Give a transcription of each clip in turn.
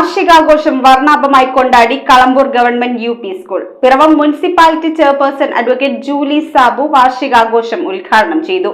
വാർഷികാഘോഷം വർണാഭമായി കൊണ്ടാടി Kalampoor government U P school. Piravom municipality chairperson advocate Julie Sabu വാർഷികാഘോഷം ഉദ്ഘാടനം ചെയ്തു.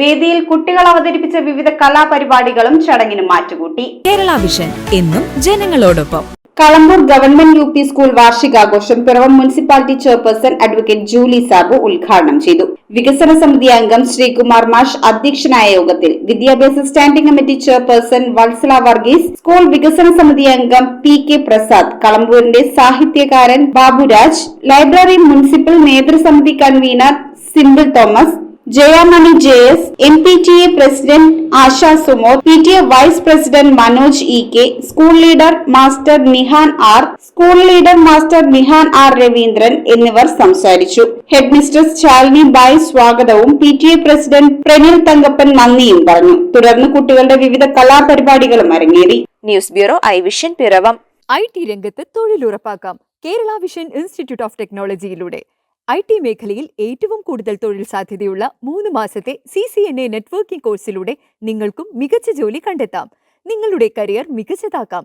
വേദിയിൽ കുട്ടികൾ അവതരിപ്പിച്ച വിവിധ കലാപരിപാടികളും ചടങ്ങിന് മാറ്റുകൂട്ടി. കേരള വിഷൻ എന്നും ജനങ്ങളോടൊപ്പം. Kalampoor government U P school വാർഷികാഘോഷം Piravom municipality chairperson advocate Julie Sabu ഉദ്ഘാടനം ചെയ്തു. വികസന സമിതി അംഗം ശ്രീകുമാർ മാഷ് അധ്യക്ഷനായ യോഗത്തിൽ വിദ്യാഭ്യാസ standing committee chairperson Vatsala Varghese school വികസന സമിതി അംഗം പി കെ പ്രസാദ് കളമ്പൂരിന്റെ സാഹിത്യകാരൻ Baburaj library municipal നേതൃസമിതി convener Simple Thomas Jayamani J S M P T A president Asha Sumo P T A vice president Manoj E K school leader master Nihan R school leader master Nihan R Raveendran എന്നിവർ സംസാരിച്ചു. Head mistress Shalini Bai സ്വാഗതവും P T A president Pranil Thankappan നന്ദിയും പറഞ്ഞു. തുടർന്ന് കുട്ടികളുടെ വിവിധ കലാപരിപാടികളും അരങ്ങേറി. News bureau I vision Piravom. I T രംഗത്ത് തൊഴിലുറപ്പാക്കാം. കേരള വിഷൻ ഇൻസ്റ്റിറ്റ്യൂട്ട് ഓഫ് ടെക്നോളജിയിലൂടെ. ഐ ടി മേഖലയിൽ ഏറ്റവും കൂടുതൽ തൊഴിൽ സാധ്യതയുള്ള മൂന്ന് മാസത്തെ C C N A networking കോഴ്സിലൂടെ നിങ്ങൾക്കും മികച്ച ജോലി കണ്ടെത്താം. നിങ്ങളുടെ കരിയർ മികച്ചതാക്കാം.